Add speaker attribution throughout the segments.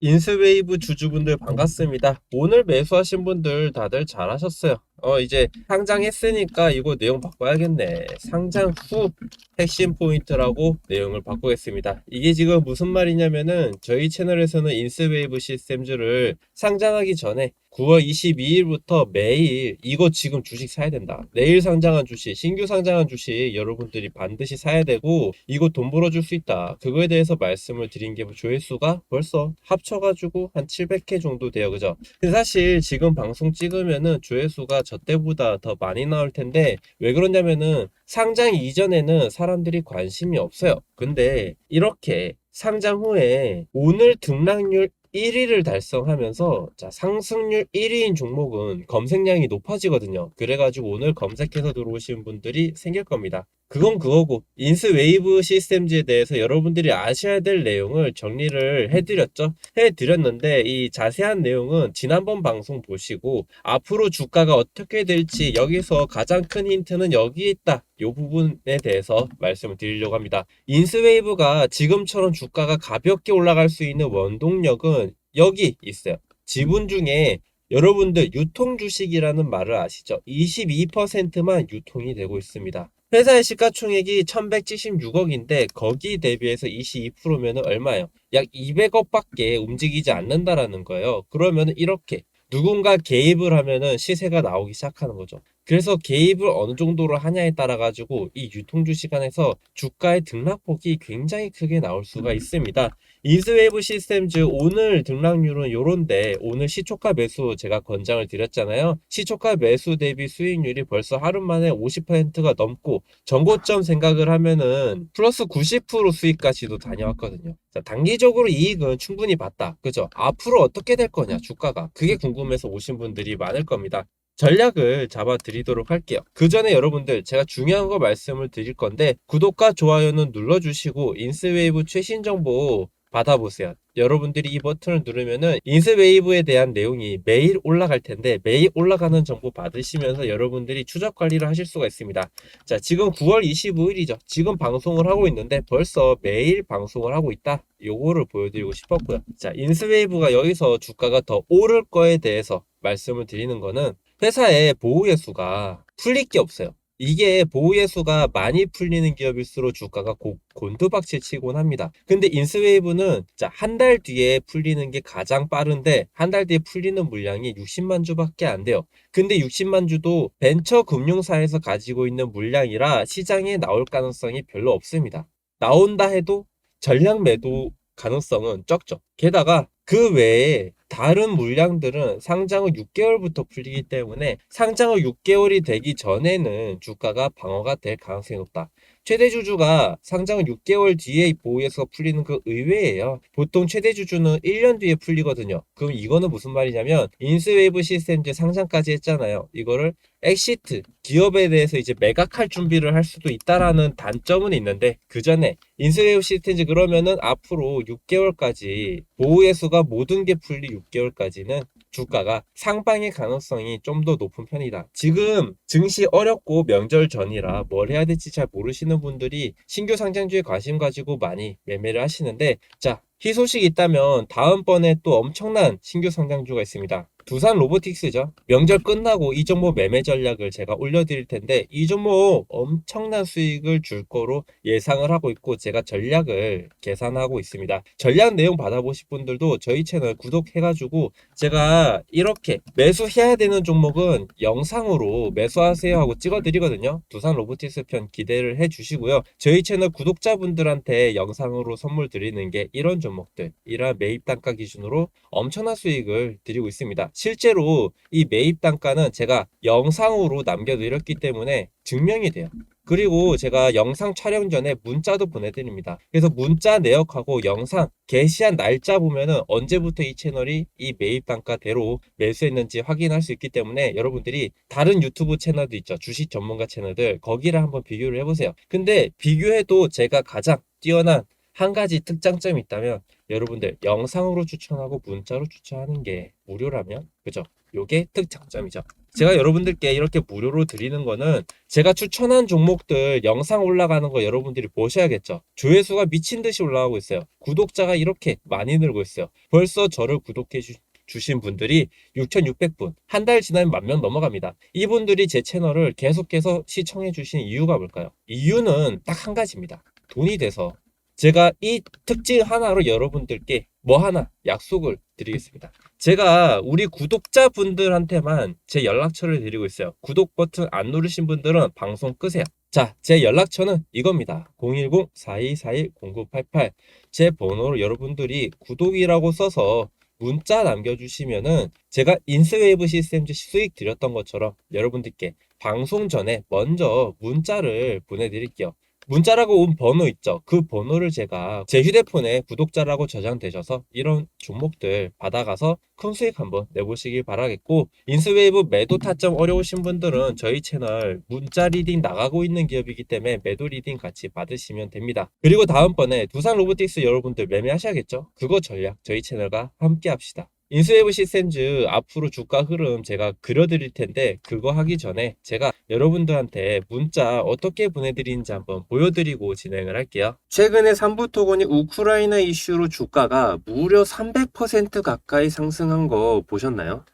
Speaker 1: 인스웨이브 주주분들 반갑습니다. 오늘 매수하신 분들 다들 잘하셨어요. 어, 이제 상장했으니까 이거 내용 바꿔야겠네. 상장 후 핵심 포인트라고 내용을 바꾸겠습니다. 이게 지금 무슨 말이냐면은 저희 채널에서는 인스웨이브 시스템즈를 상장하기 전에 9월 22일부터 매일 이거 지금 주식 사야 된다. 내일 상장한 주식, 신규 상장한 주식 여러분들이 반드시 사야 되고 이거 돈 벌어줄 수 있다. 그거에 대해서 말씀을 드린 게 조회수가 벌써 합쳐가지고 한 700회 정도 돼요. 그죠? 근데 사실 지금 방송 찍으면은 조회수가 저 때보다 더 많이 나올 텐데 왜 그러냐면은 상장 이전에는 사람들이 관심이 없어요. 근데 이렇게 상장 후에 오늘 등락률 1위를 달성하면서 자, 상승률 1위인 종목은 검색량이 높아지거든요. 그래가지고 오늘 검색해서 들어오신 분들이 생길 겁니다. 그건 그거고 인스웨이브 시스템즈에 대해서 여러분들이 아셔야 될 내용을 정리를 해드렸죠. 해드렸는데 이 자세한 내용은 지난번 방송 보시고 앞으로 주가가 어떻게 될지 여기서 가장 큰 힌트는 여기에 있다. 이 부분에 대해서 말씀을 드리려고 합니다. 인스웨이브가 지금처럼 주가가 가볍게 올라갈 수 있는 원동력은 여기 있어요. 지분 중에 여러분들 유통 주식이라는 말을 아시죠? 22%만 유통이 되고 있습니다. 회사의 시가총액이 1176억인데 거기 대비해서 22%면 얼마예요? 약 200억밖에 움직이지 않는다라는 거예요. 그러면 이렇게 누군가 개입을 하면은 시세가 나오기 시작하는 거죠. 그래서 개입을 어느 정도로 하냐에 따라 가지고 이 유통주 시간에서 주가의 등락폭이 굉장히 크게 나올 수가 있습니다. 인스웨이브 시스템즈 오늘 등락률은 요런데 오늘 시초가 매수 제가 권장을 드렸잖아요. 시초가 매수 대비 수익률이 벌써 하루 만에 50%가 넘고 전고점 생각을 하면은 플러스 90% 수익까지도 다녀왔거든요. 자, 단기적으로 이익은 충분히 봤다. 그죠? 앞으로 어떻게 될 거냐, 주가가. 그게 궁금해서 오신 분들이 많을 겁니다. 전략을 잡아 드리도록 할게요. 그 전에 여러분들 제가 중요한 거 말씀을 드릴 건데 구독과 좋아요는 눌러주시고 인스웨이브 최신 정보 받아보세요. 여러분들이 이 버튼을 누르면은 인스웨이브에 대한 내용이 매일 올라갈 텐데 매일 올라가는 정보 받으시면서 여러분들이 추적 관리를 하실 수가 있습니다. 자, 지금 9월 25일이죠. 지금 방송을 하고 있는데 벌써 매일 방송을 하고 있다. 요거를 보여드리고 싶었고요. 자, 인스웨이브가 여기서 주가가 더 오를 거에 대해서 말씀을 드리는 거는 회사의 보호예수가 풀릴 게 없어요. 이게 보호예수가 많이 풀리는 기업일수록 주가가 고, 곤두박질 치곤 합니다. 근데 인스웨이브는 한 달 뒤에 풀리는 게 가장 빠른데 한 달 뒤에 풀리는 물량이 60만 주밖에 안 돼요. 근데 60만 주도 벤처 금융사에서 가지고 있는 물량이라 시장에 나올 가능성이 별로 없습니다. 나온다 해도 전량 매도 가능성은 적죠. 게다가 그 외에 다른 물량들은 상장을 6개월부터 풀리기 때문에 상장을 6개월이 되기 전에는 주가가 방어가 될 가능성이 높다. 최대 주주가 상장을 6개월 뒤에 보호해서 풀리는 그 의외예요. 보통 최대 주주는 1년 뒤에 풀리거든요. 그럼 이거는 무슨 말이냐면 인스웨이브 시스템즈 상장까지 했잖아요. 이거를 엑시트 기업에 대해서 이제 매각할 준비를 할 수도 있다라는 단점은 있는데 그 전에 인스웨이브 시스템즈 그러면은 앞으로 6개월까지 보호예수가 모든 게 풀리 6개월까지는 주가가 상방의 가능성이 좀 더 높은 편이다. 지금 증시 어렵고 명절 전이라 뭘 해야 될지 잘 모르시는 분들이 신규 상장주에 관심 가지고 많이 매매를 하시는데 자 희소식이 있다면 다음번에 또 엄청난 신규 상장주가 있습니다. 두산 로보틱스죠. 명절 끝나고 이 종목 매매 전략을 제가 올려드릴 텐데 이 종목 엄청난 수익을 줄 거로 예상을 하고 있고 제가 전략을 계산하고 있습니다. 전략 내용 받아보실 분들도 저희 채널 구독해가지고 제가 이렇게 매수해야 되는 종목은 영상으로 매수하세요 하고 찍어드리거든요. 두산 로보틱스 편 기대를 해주시고요. 저희 채널 구독자분들한테 영상으로 선물 드리는 게 이런 종목 들, 이러한 매입 단가 기준으로 엄청난 수익을 드리고 있습니다. 실제로 이 매입 단가는 제가 영상으로 남겨드렸기 때문에 증명이 돼요. 그리고 제가 영상 촬영 전에 문자도 보내드립니다. 그래서 문자 내역하고 영상 게시한 날짜 보면은 언제부터 이 채널이 이 매입 단가대로 매수했는지 확인할 수 있기 때문에 여러분들이 다른 유튜브 채널도 있죠. 주식 전문가 채널들 거기를 한번 비교를 해보세요. 근데 비교해도 제가 가장 뛰어난 한 가지 특장점이 있다면 여러분들 영상으로 추천하고 문자로 추천하는 게 무료라면 그죠? 요게 특장점이죠. 제가 여러분들께 이렇게 무료로 드리는 거는 제가 추천한 종목들 영상 올라가는 거 여러분들이 보셔야겠죠. 조회수가 미친 듯이 올라가고 있어요. 구독자가 이렇게 많이 늘고 있어요. 벌써 저를 구독해 주, 주신 분들이 6,600분. 한 달 지나면 만 명 넘어갑니다. 이분들이 제 채널을 계속해서 시청해 주신 이유가 뭘까요? 이유는 딱 한 가지입니다. 돈이 돼서 제가 이 특징 하나로 여러분들께 뭐 하나 약속을 드리겠습니다. 제가 우리 구독자분들한테만 제 연락처를 드리고 있어요. 구독 버튼 안 누르신 분들은 방송 끄세요. 자, 제 연락처는 이겁니다. 010-4241-0988. 제 번호로 여러분들이 구독이라고 써서 문자 남겨주시면은 제가 인스웨이브 시스템즈 수익 드렸던 것처럼 여러분들께 방송 전에 먼저 문자를 보내드릴게요. 문자라고 온 번호 있죠. 그 번호를 제가 제 휴대폰에 구독자라고 저장되셔서 이런 종목들 받아가서 큰 수익 한번 내보시길 바라겠고 인스웨이브 매도 타점 어려우신 분들은 저희 채널 문자 리딩 나가고 있는 기업이기 때문에 매도 리딩 같이 받으시면 됩니다. 그리고 다음번에 두산 로보틱스 여러분들 매매하셔야겠죠? 그거 전략 저희 채널과 함께 합시다. 인스웨이브 시스템즈 앞으로 주가 흐름 제가 그려드릴 텐데 그거 하기 전에 제가 여러분들한테 문자 어떻게 보내드리는지 한번 보여드리고 진행을 할게요. 최근에 삼부토건이 우크라이나 이슈로 주가가 무려 300% 가까이 상승한 거 보셨나요?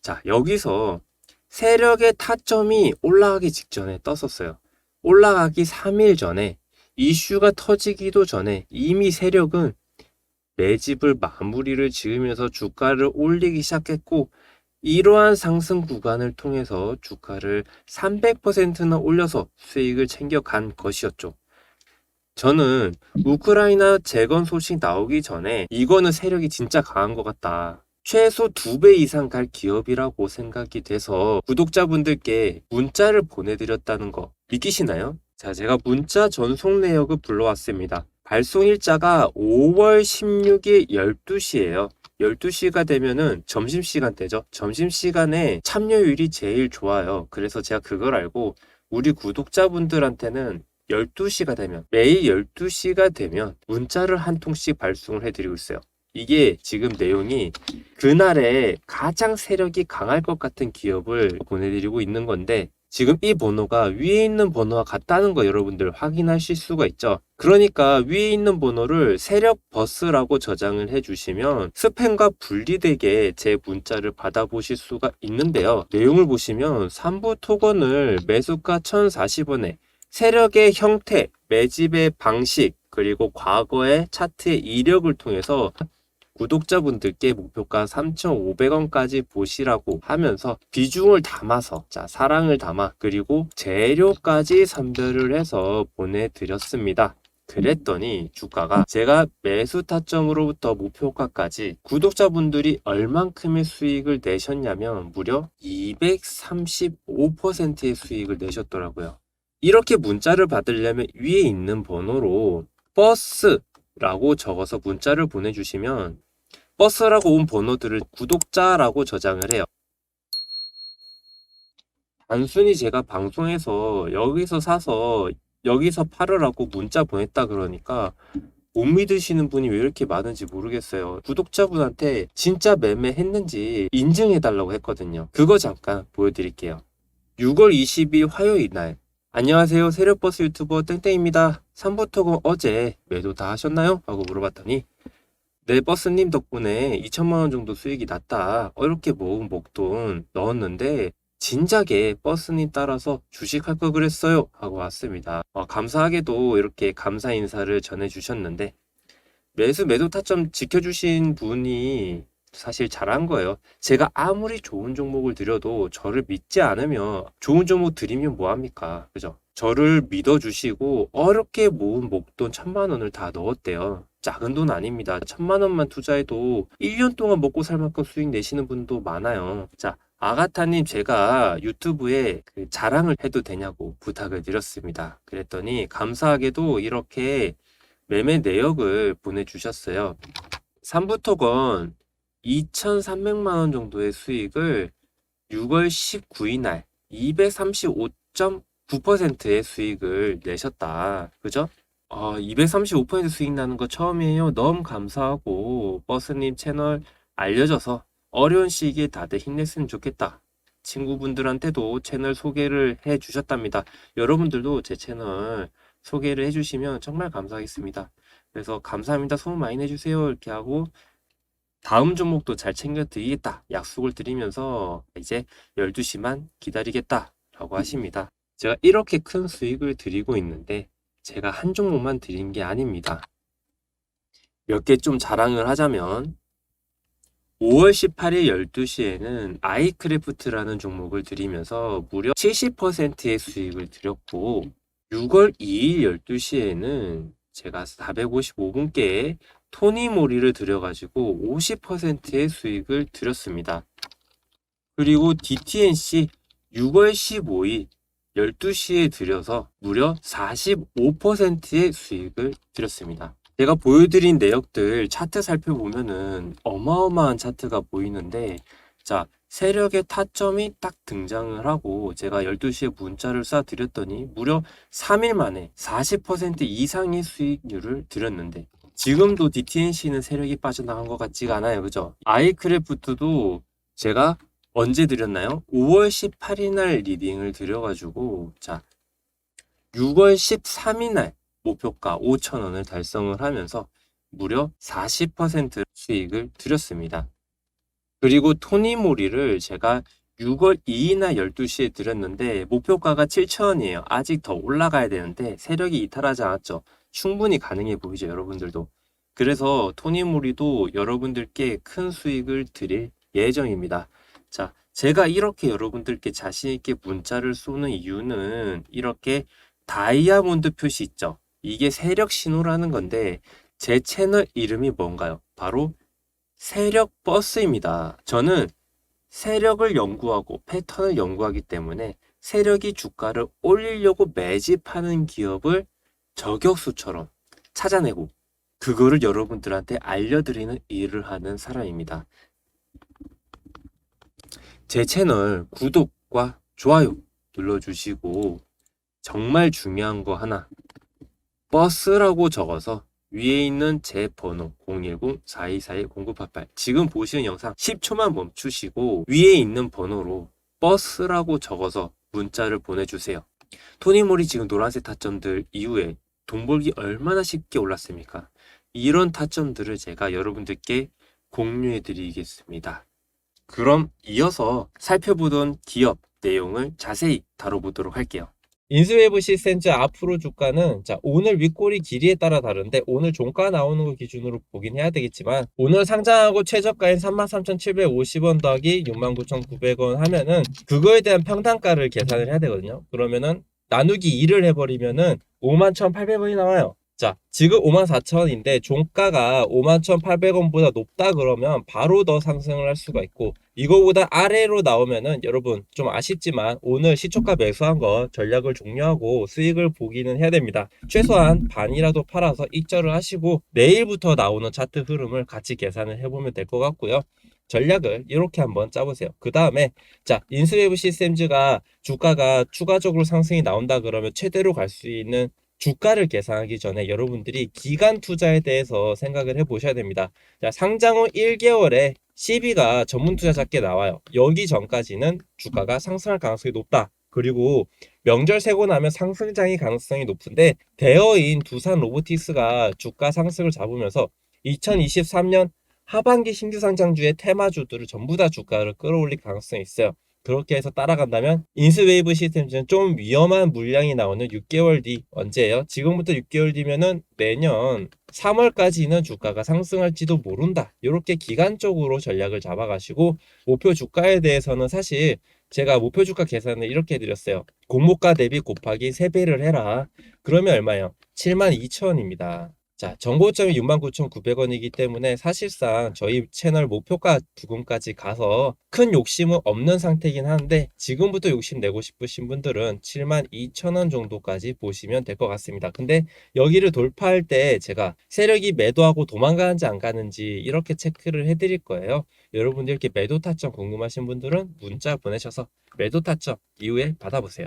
Speaker 1: 자, 여기서 세력의 타점이 올라가기 직전에 떴었어요. 올라가기 3일 전에 이슈가 터지기도 전에 이미 세력은 매집을 마무리를 지으면서 주가를 올리기 시작했고 이러한 상승 구간을 통해서 주가를 300%나 올려서 수익을 챙겨간 것이었죠. 저는 우크라이나 재건 소식 나오기 전에 이거는 세력이 진짜 강한 것 같다. 최소 두 배 이상 갈 기업이라고 생각이 돼서 구독자분들께 문자를 보내드렸다는 거 믿기시나요? 자, 제가 문자 전송 내역을 불러왔습니다. 발송 일자가 5월 16일 12시예요. 12시가 되면은 점심시간대죠. 점심시간에 참여율이 제일 좋아요. 그래서 제가 그걸 알고 우리 구독자분들한테는 12시가 되면 매일 12시가 되면 문자를 한 통씩 발송을 해드리고 있어요. 이게 지금 내용이 그날에 가장 세력이 강할 것 같은 기업을 보내드리고 있는 건데 지금 이 번호가 위에 있는 번호와 같다는 거 여러분들 확인하실 수가 있죠. 그러니까 위에 있는 번호를 세력 버스라고 저장을 해주시면 스팸과 분리되게 제 문자를 받아보실 수가 있는데요. 내용을 보시면 3부 토건을 매수가 1040원에 세력의 형태, 매집의 방식, 그리고 과거의 차트의 이력을 통해서 구독자분들께 목표가 3,500원까지 보시라고 하면서 비중을 담아서 자 사랑을 담아 그리고 재료까지 선별을 해서 보내드렸습니다. 그랬더니 주가가 제가 매수 타점으로부터 목표가까지 구독자분들이 얼만큼의 수익을 내셨냐면 무려 235%의 수익을 내셨더라고요. 이렇게 문자를 받으려면 위에 있는 번호로 버스 라고 적어서 문자를 보내주시면 버스라고 온 번호들을 구독자라고 저장을 해요. 단순히 제가 방송에서 여기서 사서 여기서 팔으라고 문자 보냈다 그러니까 못 믿으시는 분이 왜 이렇게 많은지 모르겠어요. 구독자분한테 진짜 매매했는지 인증해달라고 했거든요. 그거 잠깐 보여드릴게요. 6월 20일 화요일 날 안녕하세요. 세력버스 유튜버 땡땡입니다. 3부 토금 어제 매도 다 하셨나요? 하고 물어봤더니 네 버스님 덕분에 2천만원 정도 수익이 났다. 이렇게 모은 목돈 넣었는데 진작에 버스님 따라서 주식할 걸 그랬어요. 하고 왔습니다. 어, 감사하게도 이렇게 감사 인사를 전해주셨는데 매수 매도 타점 지켜주신 분이 사실 잘한 거예요. 제가 아무리 좋은 종목을 드려도 저를 믿지 않으면 좋은 종목 드리면 뭐합니까? 그죠? 저를 믿어주시고 어렵게 모은 목돈 천만 원을 다 넣었대요. 작은 돈 아닙니다. 천만 원만 투자해도 1년 동안 먹고 살 만큼 수익 내시는 분도 많아요. 자, 아가타님 제가 유튜브에 그 자랑을 해도 되냐고 부탁을 드렸습니다. 그랬더니 감사하게도 이렇게 매매 내역을 보내주셨어요. 3부토건 2,300만 원 정도의 수익을 6월 19일 날 235.9%의 수익을 내셨다. 그죠? 아, 235% 수익 나는 거 처음이에요. 너무 감사하고 버스님 채널 알려줘서 어려운 시기에 다들 힘냈으면 좋겠다. 친구분들한테도 채널 소개를 해 주셨답니다. 여러분들도 제 채널 소개를 해 주시면 정말 감사하겠습니다. 그래서 감사합니다. 소문 많이 내주세요. 이렇게 하고 다음 종목도 잘 챙겨 드리겠다. 약속을 드리면서 이제 12시만 기다리겠다. 라고 하십니다. 제가 이렇게 큰 수익을 드리고 있는데 제가 한 종목만 드린 게 아닙니다. 몇 개 좀 자랑을 하자면 5월 18일 12시에는 아이크래프트라는 종목을 드리면서 무려 70%의 수익을 드렸고 6월 2일 12시에는 제가 455분께 토니모리를 들여가지고 50%의 수익을 드렸습니다. 그리고 DTNC 6월 15일 12시에 들여서 무려 45%의 수익을 드렸습니다. 제가 보여드린 내역들 차트 살펴보면은 어마어마한 차트가 보이는데 자 세력의 타점이 딱 등장을 하고 제가 12시에 문자를 쏴드렸더니 무려 3일 만에 40% 이상의 수익률을 드렸는데 지금도 DTNC는 세력이 빠져나간 것 같지가 않아요 그죠? 아이크래프트도 제가 언제 드렸나요? 5월 18일 날 리딩을 드려가지고 자 6월 13일 날 목표가 5,000원을 달성을 하면서 무려 40% 수익을 드렸습니다. 그리고 토니모리를 제가 6월 2일 날 12시에 드렸는데 목표가가 7,000원이에요. 아직 더 올라가야 되는데 세력이 이탈하지 않았죠. 충분히 가능해 보이죠, 여러분들도. 그래서 토니모리도 여러분들께 큰 수익을 드릴 예정입니다. 자, 제가 이렇게 여러분들께 자신있게 문자를 쏘는 이유는 이렇게 다이아몬드 표시 있죠? 이게 세력 신호라는 건데 제 채널 이름이 뭔가요? 바로 세력 버스입니다. 저는 세력을 연구하고 패턴을 연구하기 때문에 세력이 주가를 올리려고 매집하는 기업을 저격수처럼 찾아내고 그거를 여러분들한테 알려드리는 일을 하는 사람입니다. 제 채널 구독과 좋아요 눌러주시고 정말 중요한 거 하나 버스라고 적어서 위에 있는 제 번호 010-4241-0988 지금 보시는 영상 10초만 멈추시고 위에 있는 번호로 버스라고 적어서 문자를 보내주세요. 토니모리 지금 노란색 타점들 이후에 돈 벌기 얼마나 쉽게 올랐습니까? 이런 타점들을 제가 여러분들께 공유해 드리겠습니다. 그럼 이어서 살펴보던 기업 내용을 자세히 다뤄보도록 할게요. 인수웨이브 시스템즈 앞으로 주가는 자 오늘 윗꼬리 길이에 따라 다른데 오늘 종가 나오는 거 기준으로 보긴 해야 되겠지만 오늘 상장하고 최저가인 33,750원 더하기 69,900원 하면은 그거에 대한 평단가를 계산을 해야 되거든요. 그러면은 나누기 2를 해버리면은 51,800원이 나와요. 자, 지금 54,000원인데 종가가 51,800원보다 높다 그러면 바로 더 상승을 할 수가 있고 이거보다 아래로 나오면은 여러분 좀 아쉽지만 오늘 시초가 매수한 거 전략을 종료하고 수익을 보기는 해야 됩니다. 최소한 반이라도 팔아서 익절을 하시고 내일부터 나오는 차트 흐름을 같이 계산을 해보면 될 것 같고요. 전략을 이렇게 한번 짜보세요. 그 다음에 자 인스웨브 시스템즈가 주가가 추가적으로 상승이 나온다 그러면 최대로 갈 수 있는 주가를 계산하기 전에 여러분들이 기간 투자에 대해서 생각을 해 보셔야 됩니다. 자, 상장 후 1개월에 CB가 전문 투자자께 나와요. 여기 전까지는 주가가 상승할 가능성이 높다. 그리고 명절 세고 나면 상승장의 가능성이 높은데 대어인 두산 로보틱스가 주가 상승을 잡으면서 2023년 하반기 신규 상장주의 테마주들을 전부 다 주가를 끌어올릴 가능성이 있어요. 그렇게 해서 따라간다면 인스웨이브 시스템즈는 좀 위험한 물량이 나오는 6개월 뒤 언제예요? 지금부터 6개월 뒤면은 내년 3월까지는 주가가 상승할지도 모른다. 이렇게 기간적으로 전략을 잡아가시고 목표 주가에 대해서는 사실 제가 목표 주가 계산을 이렇게 해드렸어요. 공모가 대비 곱하기 3배를 해라. 그러면 얼마예요? 72,000원입니다. 자, 정고점이 69,900원이기 때문에 사실상 저희 채널 목표가 부근까지 가서 큰 욕심은 없는 상태이긴 한데 지금부터 욕심 내고 싶으신 분들은 72,000원 정도까지 보시면 될 것 같습니다. 근데 여기를 돌파할 때 제가 세력이 매도하고 도망가는지 안 가는지 이렇게 체크를 해드릴 거예요. 여러분들 이렇게 매도 타점 궁금하신 분들은 문자 보내셔서 매도 타점 이후에 받아보세요.